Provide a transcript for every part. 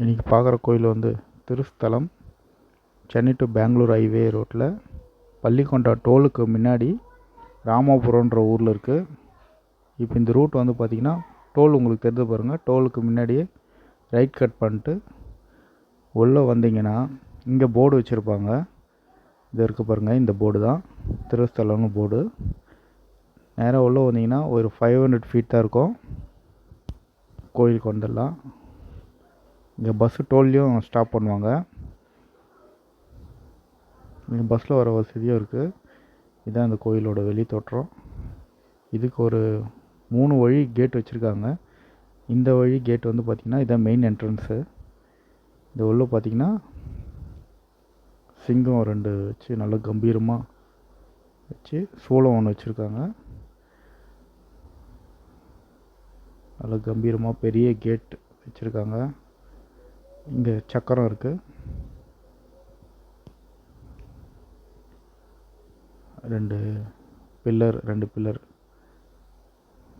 இன்றைக்கி பார்க்குற கோயில் வந்து திருஸ்தலம் சென்னை டு பெங்களூர் ஹைவே ரோட்டில் பள்ளிக்கொண்டா டோலுக்கு முன்னாடி ராமாபுரம்ன்ற ஊரில் இருக்குது இப்போ இந்த ரூட் வந்து பார்த்திங்கன்னா டோல் உங்களுக்கு தெரிஞ்சு பாருங்கள் டோலுக்கு முன்னாடியே ரைட் கட் பண்ணிட்டு உள்ளே வந்தீங்கன்னா இங்கே போர்டு வச்சுருப்பாங்க. இது இருக்குது பாருங்கள் இந்த போர்டு தான். திருஸ்தலம்னு போர்டு நேராக உள்ளே வந்தீங்கன்னா ஒரு ஃபைவ் ஹண்ட்ரட் ஃபீட் தான் இருக்கும். கோயிலுக்கு வந்துடலாம். இங்கே பஸ்ஸு டோல்லையும் ஸ்டாப் பண்ணுவாங்க. இங்கே பஸ்ஸில் வர வசதியும் இருக்குது இதுதான் இந்த கோயிலோட வெளி தோற்றம். இதுக்கு ஒரு மூணு வழி கேட் வச்சுருக்காங்க. இந்த வழி கேட் வந்து பார்த்திங்கன்னா இதான் மெயின் என்ட்ரன்ஸு இந்த உள்ளே பார்த்திங்கன்னா சிங்கம் ரெண்டு வச்சு நல்லா கம்பீரமாக வச்சு சூளம் ஒன்று வச்சுருக்காங்க. நல்லா கம்பீரமாக பெரிய கேட் வச்சுருக்காங்க. இங்கே சக்கரம் இருக்குது ரெண்டு பில்லர் ரெண்டு பில்லர்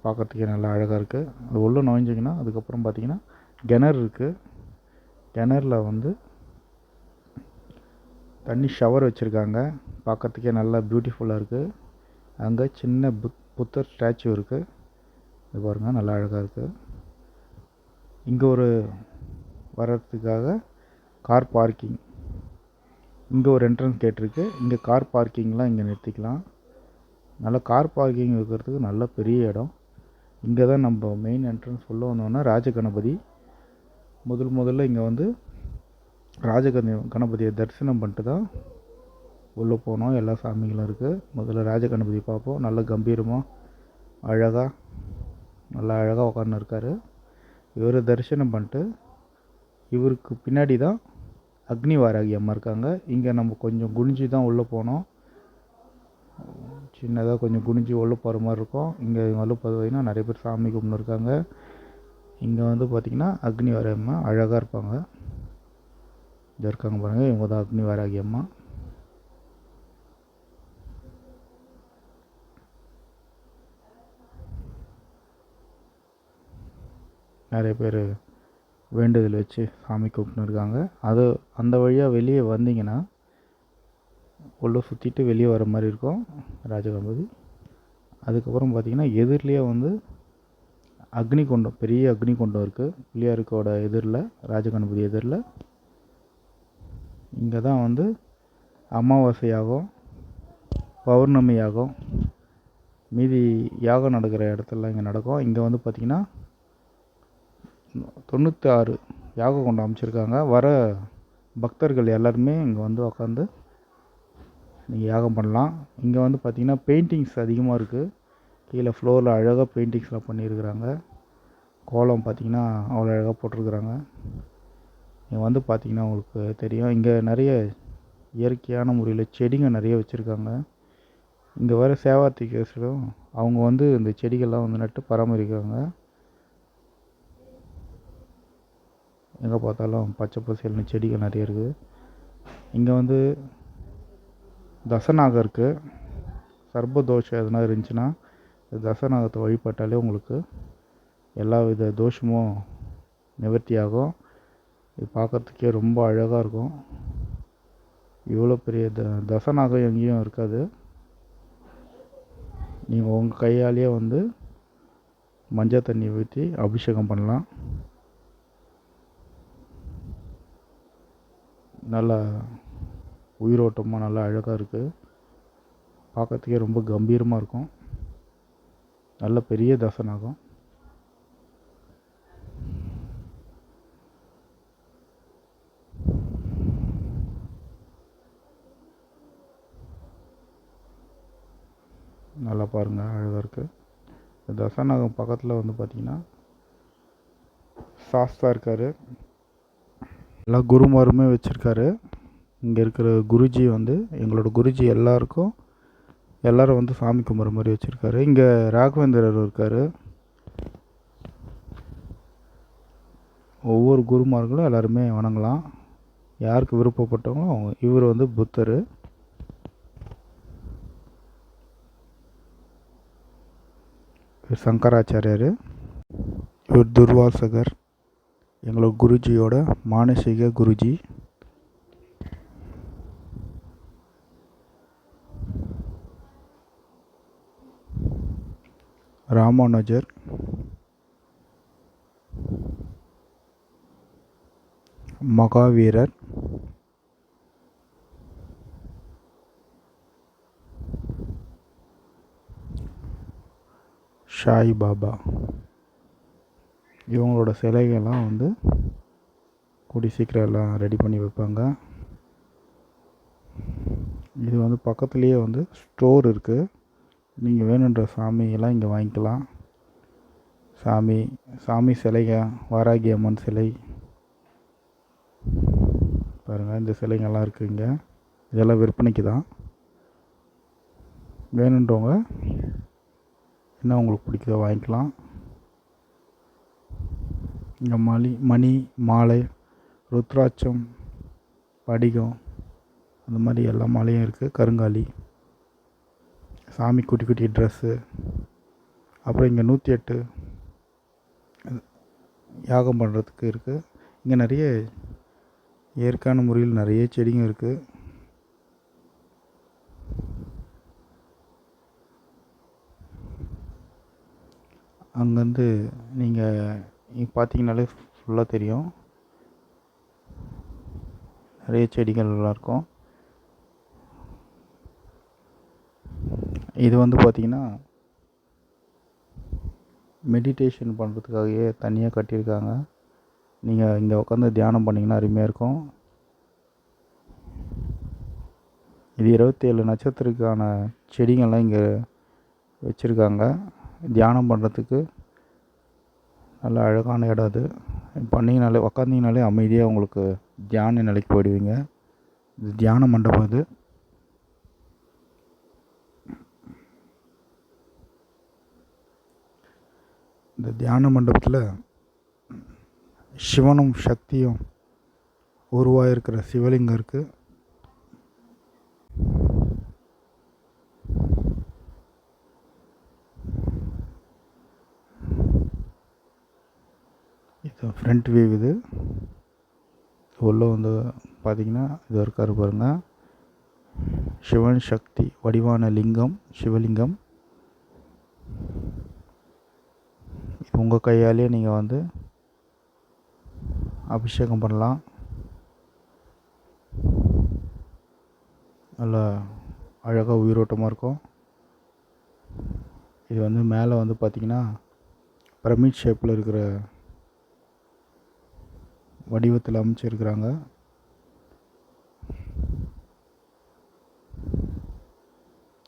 பார்க்குறதுக்கே நல்லா அழகாக இருக்குது அது உள்ளே நுழைஞ்சிங்கன்னா அதுக்கப்புறம் பார்த்தீங்கன்னா கிணறு இருக்குது கிணறில் வந்து தண்ணி ஷவர் வச்சுருக்காங்க. பார்க்குறதுக்கே நல்லா பியூட்டிஃபுல்லாக இருக்குது அங்கே சின்ன புத் புத்தர் ஸ்டாச்சு இருக்குது இது பாருங்கள் நல்லா அழகாக இருக்குது இங்கே ஒரு வர்றதுக்காக கார் பார்க்கிங் இங்கே ஒரு என்ட்ரன்ஸ் கேட் இருக்குது இங்கே கார் பார்க்கிங்லாம் இங்கே நிறுத்திக்கலாம். நல்ல கார் பார்க்கிங் இருக்கிறதுக்கு நல்ல பெரிய இடம். இங்கே தான் நம்ம மெயின் என்ட்ரன்ஸ் உள்ளே வந்தோன்னா ராஜகணபதி. முதல் முதல்ல இங்கே வந்து ராஜகண கணபதியை தரிசனம் பண்ணிட்டு தான் உள்ளே போனோம். எல்லா சாமிகளும் இருக்குது முதல்ல ராஜகணபதி பார்ப்போம். நல்ல கம்பீரமாக அழகாக நல்லா அழகாக உட்காந்து இருக்கார் இவர் தரிசனம் பண்ணிட்டு இவருக்கு பின்னாடி தான் அக்னி வாராகி அம்மா இருக்காங்க. இங்கே நம்ம கொஞ்சம் குனிஞ்சு தான் உள்ளே போனோம். சின்னதாக கொஞ்சம் குனிஞ்சு உள்ளே போகிற மாதிரி இருக்கும். இங்கே உள்ளே பார்த்தீங்கன்னா நிறைய பேர் சாமி கும்பிட்டு இருக்காங்க. இங்கே வந்து பார்த்திங்கன்னா அக்னி வாராகி அம்மா அழகாக இருப்பாங்க. இங்கே இருக்காங்க பாருங்கள் இவங்க தான் அக்னி வாராகி அம்மா. நிறைய பேர் வேண்டுதல் வச்சு சாமி கும்பிட்னு இருக்காங்க அது அந்த வழியாக வெளியே வந்தீங்கன்னா உள்ளே சுற்றிட்டு வெளியே வர மாதிரி இருக்கும் ராஜகணபதி அதுக்கப்புறம் பார்த்தீங்கன்னா எதிர்லேயே வந்து அக்னி குண்டம் பெரிய அக்னி குண்டம் இருக்குது பிள்ளையாருக்கோட எதிரில் ராஜகணபதி எதிரில். இங்கே தான் வந்து அமாவாசையாகும் பௌர்ணமி யாகம் மீதி யாகம் நடக்கிற இடத்துலலாம் இங்கே நடக்கும். இங்கே வந்து பார்த்திங்கன்னா தொண்ணூற்றி ஆறு யாக கொண்டு அமைச்சிருக்காங்க. வர பக்தர்கள் எல்லாருமே இங்கே வந்து உக்காந்து நீங்கள் யாகம் பண்ணலாம். இங்கே வந்து பார்த்திங்கன்னா பெயிண்டிங்ஸ் அதிகமாக இருக்குது கீழே ஃப்ளோரில் அழகாக பெயிண்டிங்ஸ்லாம் பண்ணியிருக்கிறாங்க. கோலம் பார்த்திங்கன்னா அவ்வளோ அழகாக போட்டிருக்கிறாங்க. இங்கே வந்து பார்த்திங்கன்னா உங்களுக்கு தெரியும். இங்கே நிறைய இயற்கையான முறையில் செடிங்க நிறைய வச்சுருக்காங்க. இங்கே வர சேவார்த்திகேசரும் அவங்க வந்து இந்த செடிகள்லாம் வந்து நட்டு பராமரிக்கிறாங்க. எங்கே பார்த்தாலும் பச்சை பசேல்னு செடிகள் நிறைய இருக்குது. இங்கே வந்து தசநாகம் இருக்குது சர்பதோஷம் எதனா இருந்துச்சுன்னா தசநாகத்தை வழிபட்டாலே உங்களுக்கு எல்லா வித தோஷமும் நிவர்த்தி ஆகும் இது பார்க்குறதுக்கே ரொம்ப அழகாக இருக்கும். இவ்வளோ பெரிய த தசநாகம் எங்கேயும் இருக்காது. நீங்கள் உங்கள் கையாலேயே வந்து மஞ்சள் தண்ணி ஊற்றி அபிஷேகம் பண்ணலாம். நல்லா உயிரோட்டமாக நல்லா அழகாக இருக்குது பார்க்கறதுக்கே ரொம்ப கம்பீரமாக இருக்கும். நல்ல பெரிய தசனாகும். நல்லா பாருங்கள் அழகாக இருக்குது தசநாகம் பக்கத்தில் வந்து பார்த்திங்கன்னா சாஸ்தா இருக்கார். எல்லா குருமாருமே வச்சுருக்காரு. இங்கே இருக்கிற குருஜி வந்து எங்களோட குருஜி எல்லாருக்கும் எல்லோரும் வந்து சாமி கும்பிட்ற மாதிரி வச்சுருக்காரு. இங்கே ராகவேந்திரர் இருக்கார். ஒவ்வொரு குருமார்களும் எல்லாருமே வணங்கலாம். யாருக்கு விருப்பப்பட்டவங்களோ அவங்க இவர் வந்து புத்தர். இவர் சங்கராச்சாரியார். இவர் துர்வாசகர். எங்களோட குருஜியோட மானசீக குருஜி. ராமானுஜர். மகாவீரர். சாய் பாபா இவங்களோட சிலைகள்லாம் வந்து கூடி சீக்கிரம் எல்லாம் ரெடி பண்ணி வைப்பாங்க. இது வந்து பக்கத்துலேயே வந்து ஸ்டோர் இருக்குது நீங்கள் வேணுன்ற சாமியெல்லாம் இங்கே வாங்கிக்கலாம். சாமி சாமி சிலைங்க வாராகி அம்மன் சிலை. பாருங்கள் இந்த சிலைங்கள்லாம் இருக்குது இங்கே. இதெல்லாம் விற்பனைக்கு தான். வேணுன்றவங்க என்ன உங்களுக்கு பிடிக்குதோ வாங்கிக்கலாம். இங்கே மலி மணி மாலை ருத்ராட்சம் படிகம் அந்த மாதிரி எல்லா மாலையும் இருக்குது கருங்காலி சாமி குட்டி குட்டி ட்ரெஸ்ஸு அப்புறம் இங்கே நூற்றி எட்டு யாகம் பண்ணுறதுக்கு இருக்குது இங்கே நிறைய இயற்கையான முறையில் நிறைய செடிங்க இருக்குது அங்கேருந்து நீங்கள் பார்த்தீங்கனாலே ஃபுல்லாக தெரியும். நிறைய செடிகள்லாம் இருக்கும். இது வந்து பார்த்திங்கன்னா மெடிடேஷன் பண்ணுறதுக்காகவே தனியாக கட்டியிருக்காங்க. நீங்கள் இங்கே உட்காந்து தியானம் பண்ணிங்கன்னா அருமையாக இருக்கும். இது இருபத்தேழு நட்சத்திரக்கான செடிங்கள்லாம் இங்கே வச்சுருக்காங்க. தியானம் பண்ணுறதுக்கு நல்ல அழகான இடம் அது. பண்ணிங்கனாலே உக்காந்திங்கனாலே அமைதியாக உங்களுக்கு தியான நிலைக்கு போயிடுவீங்க. இது தியான மண்டபம் இது இந்த தியான மண்டபத்தில் சிவனும் சக்தியும் உருவாயிருக்கிற சிவலிங்கம் இருக்குது ஸோ ஃப்ரண்ட் வியூ இது. உள்ளே வந்து பார்த்தீங்கன்னா இது இருக்கார் பாருங்கள் சிவன் சக்தி வடிவான லிங்கம் சிவலிங்கம். இது உங்கள் கையாலே நீங்கள் வந்து அபிஷேகம் பண்ணலாம். நல்லா அழகாக உயிரோட்டமாக இருக்கும். இது வந்து மேலே வந்து பார்த்திங்கன்னா பிரமிட் ஷேப்பில் இருக்கிற வடிவத்தில் அமைச்சிருக்கிறாங்க.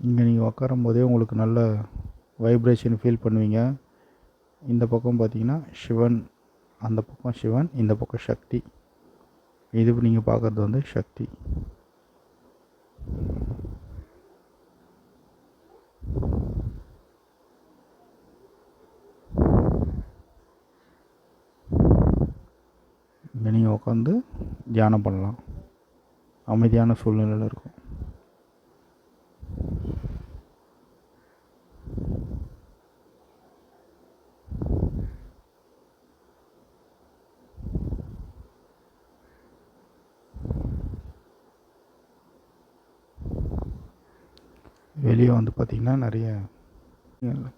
இங்கே நீங்கள் உட்காரும் போதே உங்களுக்கு நல்ல வைப்ரேஷன் ஃபீல் பண்ணுவீங்க. இந்த பக்கம் பார்த்தீங்கன்னா சிவன் அந்த பக்கம் சிவன் இந்த பக்கம் சக்தி. இது நீங்கள் பார்க்குறது வந்து சக்தி இங்கே நீங்கள் உட்காந்து தியானம் பண்ணலாம். அமைதியான சூழ்நிலையில் இருக்கும். வெளியே வந்து பார்த்திங்கன்னா நிறைய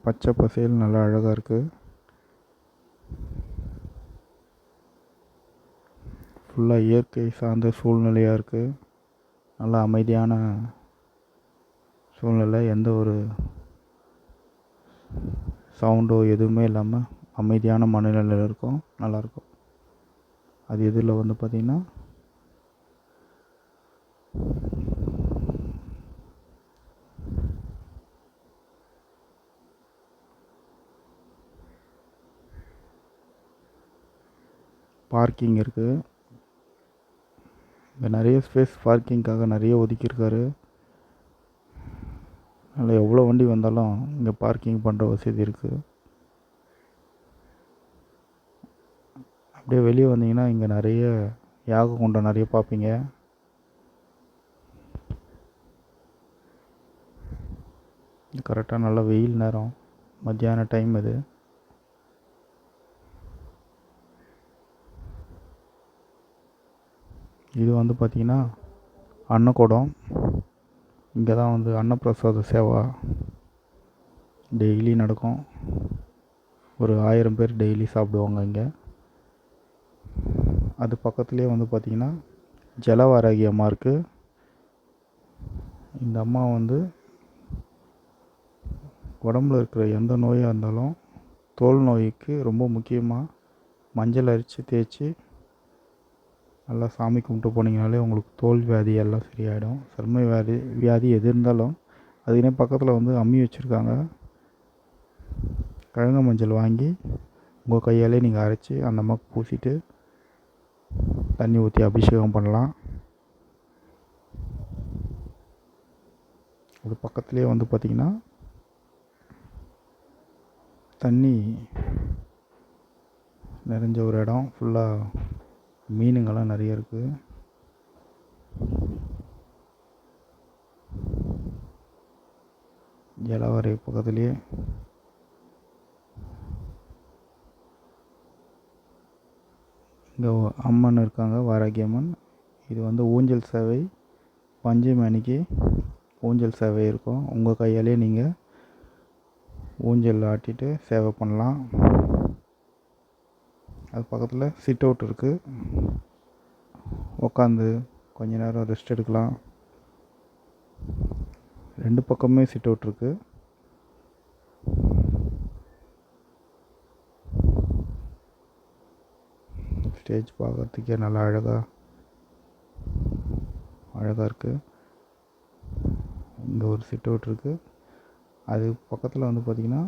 பச்சை பசேல் நல்லா அழகாக இருக்குது ஃபுல்லாக இயற்கை சார்ந்த சூழ்நிலையாக இருக்குது நல்லா அமைதியான சூழ்நிலை. எந்த ஒரு சவுண்டோ எதுவுமே இல்லாமல் அமைதியான மனநிலையில் இருக்கும். நல்லாயிருக்கும் அது இதில் வந்து பார்த்திங்கன்னா பார்க்கிங் இருக்குது இங்கே நிறைய ஸ்பேஸ் பார்க்கிங்க்காக நிறைய ஒதுக்கியிருக்காரு. அதில் எவ்வளோ வண்டி வந்தாலும் இங்கே பார்க்கிங் பண்ணுற வசதி இருக்குது அப்படியே வெளியே வந்தீங்கன்னா இங்கே நிறைய யாக குண்டம் நிறைய பார்ப்பீங்க. கரெக்டாக நல்ல வெயில் நேரம் மத்தியான டைம் இது. இது வந்து பார்த்திங்கன்னா அன்னக்கூடம். இங்கே தான் வந்து அன்னப்பிரசாத சேவா டெய்லி நடக்கும். ஒரு ஆயிரம் பேர் டெய்லி சாப்பிடுவாங்க இங்கே. அது பக்கத்துலேயே வந்து பார்த்திங்கன்னா ஜலவாராகி அம்மா இருக்குது இந்த அம்மா வந்து உடம்புல இருக்கிற எந்த நோயாக இருந்தாலும் தோல் நோய்க்கு ரொம்ப முக்கியமாக மஞ்சள் அரிச்சு தேய்ச்சி நல்லா சாமி கும்பிட்டு போனீங்கனாலே உங்களுக்கு தோல் வியாதி எல்லாம் சரியாயிடும். சர்ம வியாதி வியாதி எது இருந்தாலும் அதுக்குனே பக்கத்தில் வந்து அம்மி வச்சுருக்காங்க. கழுங்க மஞ்சள் வாங்கி உங்கள் கையாலே நீங்கள் அரைச்சி அந்த அம்மாவுக்கு பூசிட்டு தண்ணி ஊற்றி அபிஷேகம் பண்ணலாம். அது பக்கத்துலேயே வந்து பார்த்திங்கன்னா தண்ணி நிறைஞ்ச ஒரு இடம். ஃபுல்லாக மீனுங்கள்லாம் நிறைய இருக்குது ஜலவாரி பக்கத்துலேயே இங்கே அம்மன் இருக்காங்க வாராகி அம்மன் இது வந்து ஊஞ்சல் சேவை. பஞ்சமி அன்னைக்கு ஊஞ்சல் சேவை இருக்கும். உங்கள் கையாலே நீங்கள் ஊஞ்சல் ஆட்டிட்டு சேவை பண்ணலாம். அது பக்கத்தில் சிட் அவுட் இருக்குது உக்காந்து கொஞ்ச நேரம் ரெஸ்ட் எடுக்கலாம். ரெண்டு பக்கமே சிட் அவுட் இருக்குது ஸ்டேஜ் பார்க்கறதுக்கே நல்லா அழகாக அழகாக இருக்குது இங்கே ஒரு சிட் அவுட் இருக்குது அது பக்கத்தில் வந்து பார்த்திங்கன்னா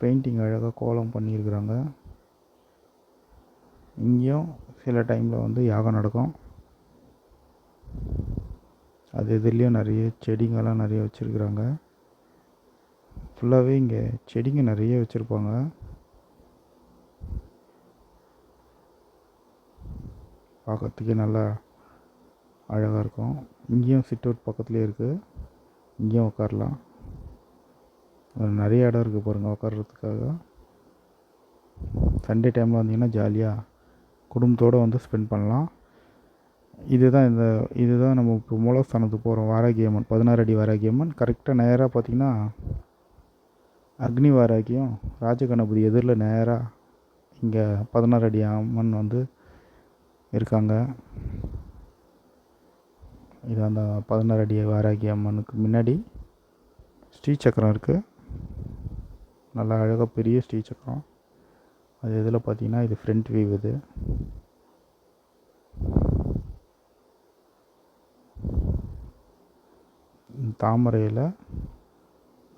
பெயிண்டிங் அழகாக கோலம் பண்ணியிருக்கிறாங்க. இங்கேயும் சில டைமில் வந்து யாகம் நடக்கும். அது இதுலேயும் நிறைய செடிங்கெல்லாம் நிறைய வச்சுருக்குறாங்க. ஃபுல்லாகவே இங்கே செடிங்க நிறைய வச்சுருப்பாங்க. பார்க்கறதுக்கே நல்லா அழகாக இருக்கும். இங்கேயும் சிட் அவுட் பக்கத்துலேயே இருக்குது இங்கேயும் உட்காரலாம் நிறைய இடம் இருக்குது பாருங்கள் உட்கார்றதுக்காக சண்டே டைமில் வந்தீங்கன்னா ஜாலியாக குடும்பத்தோடு வந்து ஸ்பெண்ட் பண்ணலாம். இதுதான் இந்த இதுதான் நம்ம இப்போ மூலஸ்தானத்துக்கு போகிறோம் வாராகியம்மன் பதினாறு அடி வாராகி அம்மன் கரெக்டாக நேராக பார்த்திங்கன்னா அக்னி வாராகியம் ராஜகணபதி எதிரில் நேராக இங்கே பதினாறு அடி அம்மன் வந்து இருக்காங்க. இது அந்த பதினாறு அடி வாராகி அம்மனுக்கு முன்னாடி ஸ்ரீசக்கரம் இருக்குது நல்லா அழகாக பெரிய ஸ்ரீசக்கரம். அது இதில் பார்த்தீங்கன்னா இது ஃப்ரண்ட் வியூ இது. தாமரையில்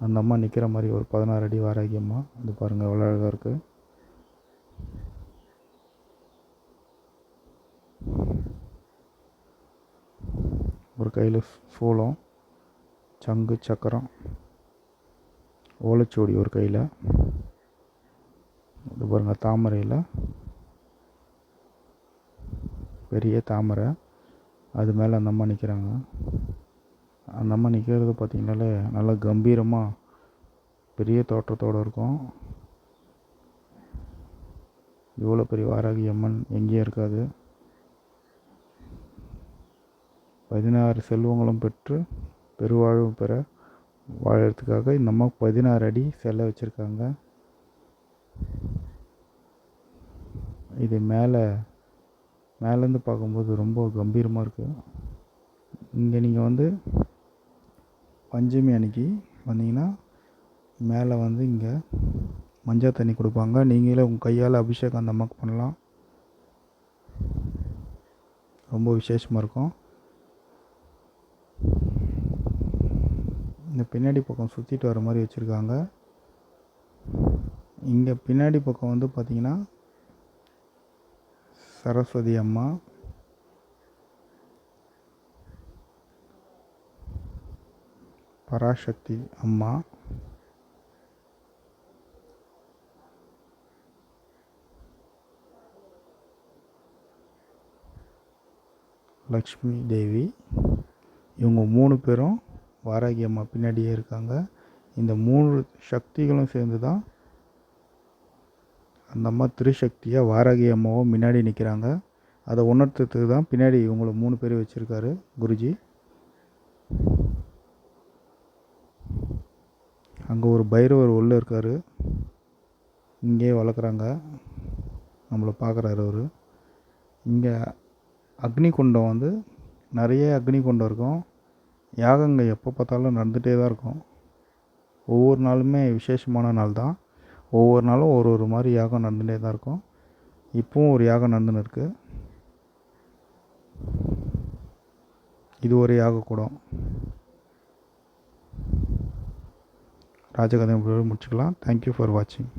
அந்த அம்மா நிற்கிற மாதிரி ஒரு பதினாறு அடி வாராகியம்மா அது பாருங்கள் எவ்வளோ அழகாக இருக்குது ஒரு கையில் சூளம் சங்கு சக்கரம் ஓலைச்சுவடி ஒரு கையில். இது பாருங்கள் தாமரையில். பெரிய தாமரை. அது மேலே அந்த அம்மா நிற்கிறாங்க அந்த அம்மா நிற்கிறது பார்த்தீங்கனாலே நல்லா கம்பீரமாக பெரிய தோற்றத்தோடு இருக்கும். இவ்வளோ பெரிய வாராகி அம்மன் எங்கேயும் இருக்காது. பதினாறு செல்வங்களும் பெற்று பெருவாழ்வு பெற வாழறதுக்காக இந்த அம்மா பதினாறு அடி செல்லை வச்சுருக்காங்க. இது மேலே மேலேருந்து பார்க்கும்போது ரொம்ப கம்பீரமாக இருக்குது இங்கே நீங்கள் வந்து பஞ்சமி அன்னைக்கு வந்தீங்கன்னா மேலே வந்து இங்கே மஞ்சள் தண்ணி கொடுப்பாங்க. நீங்களே உங்கள் கையால் அபிஷேகம் அந்த அம்மாவுக்கு பண்ணலாம். ரொம்ப விசேஷமாக இருக்கும். இந்த பின்னாடி பக்கம் சுற்றிட்டு வர மாதிரி வச்சுருக்காங்க. இங்கே பின்னாடி பக்கம் வந்து பார்த்திங்கன்னா சரஸ்வதி அம்மா. பராசக்தி அம்மா. லக்ஷ்மி தேவி. இவங்க மூணு பேரும் வாராகி அம்மா பின்னாடியே இருக்காங்க. இந்த மூணு சக்திகளும் சேர்ந்து தான் அந்த அம்மா திருசக்தியாக வாராகி அம்மாவும் முன்னாடி நிற்கிறாங்க அதை உணர்த்துறதுக்கு தான் பின்னாடி இவங்களை மூணு பேர் வச்சுருக்காரு குருஜி. அங்கே ஒரு பைரவர் உள்ளே இருக்கார். இங்கேயே வளர்க்குறாங்க. நம்மளை பார்க்குறாரு அவர். இங்கே அக்னி குண்டம் வந்து நிறைய அக்னி குண்டம் இருக்கும். யாகங்கள் எப்போ பார்த்தாலும் நடந்துகிட்டே தான் இருக்கும். ஒவ்வொரு நாளுமே விசேஷமான நாள் தான். ஒவ்வொரு நாளும் ஒரு ஒரு மாதிரி யாகம் நடந்துகிட்டே தான் இருக்கும். இப்போவும் ஒரு யாகம் நடந்துன்னு இருக்குது இது ஒரு யாக கூடம் ராஜகதை முடிச்சுக்கலாம் தேங்க்யூ ஃபார் வாட்சிங்